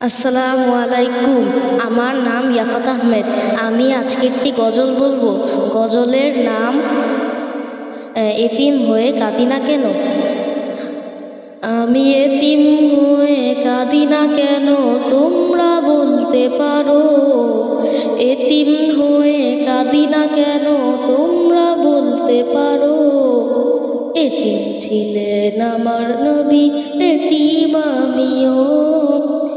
আসসালামু আলাইকুম। আমার নাম ইয়াফাত আহমেদ। আমি আজকে একটি গজল বলব। গজলের নাম এতিম হয়ে কাঁদি না কেন? আমি এতিম হয়ে কাঁদি না কেন? তোমরা বলতে পারো। এতিম হয়ে কাঁদি না কেন? তোমরা বলতে পারো। এতিম ছিলেন আমার নবী, এতিম আমিও।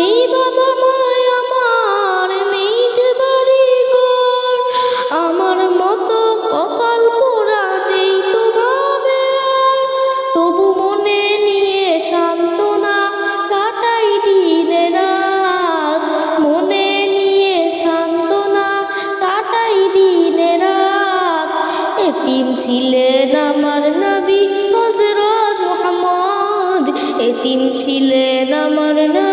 নেই বাবা আমার বাড়ি আমার মতো কপাল তো ভাবে তবু মনে নিয়ে সান্ত্বনা কাটাই দিন মনে নিয়ে সান্ত্বনা কাটাই এতিম ছিলেন আমার নবী হজরত মুহাম্মদ। এতিম ছিলেন আমার নবী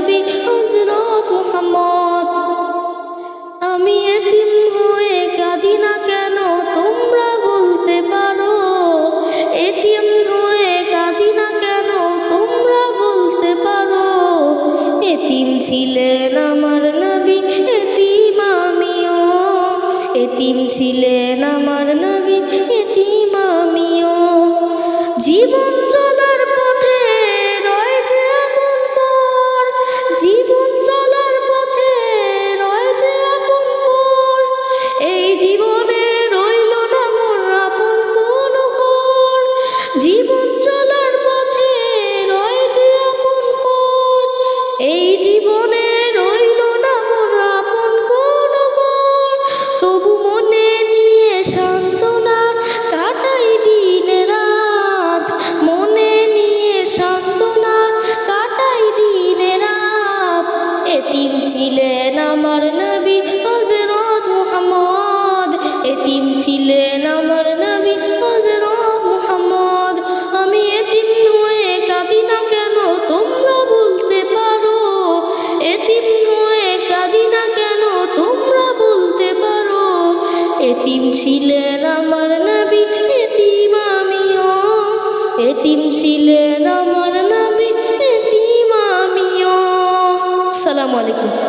ছিলেন আমার নবী এতিম আমিও। এতিম ছিলেন আমার নবী এতিম আমিও। জীবন আমার নবী হজরত মুহাম্মদ। এতিম ছিলেন আমার নবী হজরত মুহাম্মদ। আমি এতিম হয়ে কাঁদি না কেন তোমরা বলতে পারো? এতিম হয়ে কাঁদি না কেন তোমরা বলতে পারো? এতিম ছিলেন আমার নবী, এতিম আমিও। এতিম ছিলেন আমার নবী, এতিম আমিও। আসসালামু আলাইকুম।